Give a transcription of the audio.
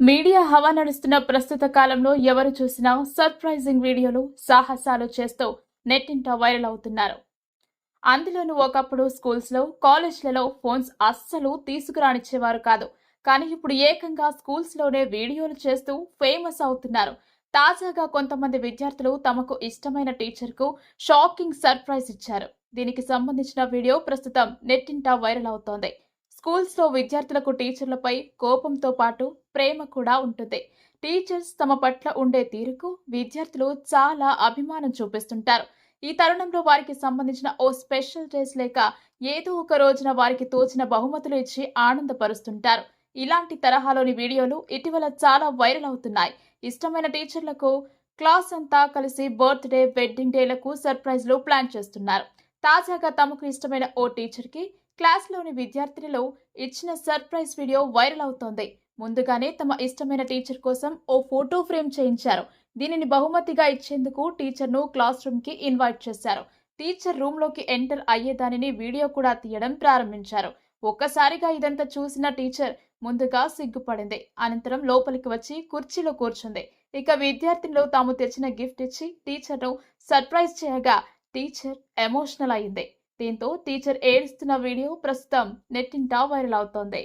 Media హవా నడుస్తున్న ప్రస్తుత కాలంలో ఎవరు చూసినా సర్ప్రైజింగ్ వీడియోలు సాహసాలు చేస్తూ నెట్టింట వైరల్ అవుతున్నారు. అందులోనూ ఒకప్పుడు స్కూల్స్లో కాలేజ్లలో ఫోన్స్ అస్సలు తీసుకురానిచ్చేవారు కాదు. కానీ ఇప్పుడు ఏకంగా స్కూల్స్లోనే వీడియోలు చేస్తూ ఫేమస్ అవుతున్నారు. తాజాగా కొంతమంది విద్యార్థులు తమకు ఇష్టమైన టీచర్కు షాకింగ్ సర్ప్రైజ్ ఇచ్చారు. దీనికి సంబంధించిన వీడియో ప్రస్తుతం నెట్టింట వైరల్ అవుతోంది. స్కూల్స్లో విద్యార్థులకు టీచర్లపై కోపంతో పాటు ప్రేమ కూడా ఉంటుంది. టీచర్స్ తమ పట్ల ఉండే తీరుకు విద్యార్థులు చాలా అభిమానం చూపిస్తుంటారు. ఈ తరుణంలో వారికి సంబంధించిన ఓ స్పెషల్ డేస్ లేక ఏదో ఒక రోజున వారికి తోచిన బహుమతులు ఇచ్చి ఆనందపరుస్తుంటారు. ఇలాంటి తరహాలోని వీడియోలు ఇటీవల చాలా వైరల్ అవుతున్నాయి. ఇష్టమైన టీచర్లకు క్లాస్ అంతా కలిసి బర్త్డే వెడ్డింగ్ డేలకు సర్ప్రైజ్లు ప్లాన్ చేస్తున్నారు. తాజాగా తమకు ఇష్టమైన ఓ టీచర్కి క్లాస్లోని విద్యార్థినిలో ఇచ్చిన సర్ప్రైజ్ వీడియో వైరల్ అవుతోంది. ముందుగానే తమ ఇష్టమైన టీచర్ కోసం ఓ ఫోటో ఫ్రేమ్ చేయించారు. దీనిని బహుమతిగా ఇచ్చేందుకు టీచర్ను క్లాస్ రూమ్కి ఇన్వైట్ చేశారు. టీచర్ రూమ్లోకి ఎంటర్ అయ్యేదానిని వీడియో కూడా తీయడం ప్రారంభించారు. ఒక్కసారిగా ఇదంతా చూసిన టీచర్ ముందుగా సిగ్గుపడింది. అనంతరం లోపలికి వచ్చి కుర్చీలో కూర్చుంది. ఇక విద్యార్థినులు తాము తెచ్చిన గిఫ్ట్ ఇచ్చి టీచర్ను సర్ప్రైజ్ చేయగా టీచర్ ఎమోషనల్ అయింది. దీంతో టీచర్ ఏడుస్తున్న వీడియో ప్రస్తుతం నెట్టింటా వైరల్ అవుతోంది.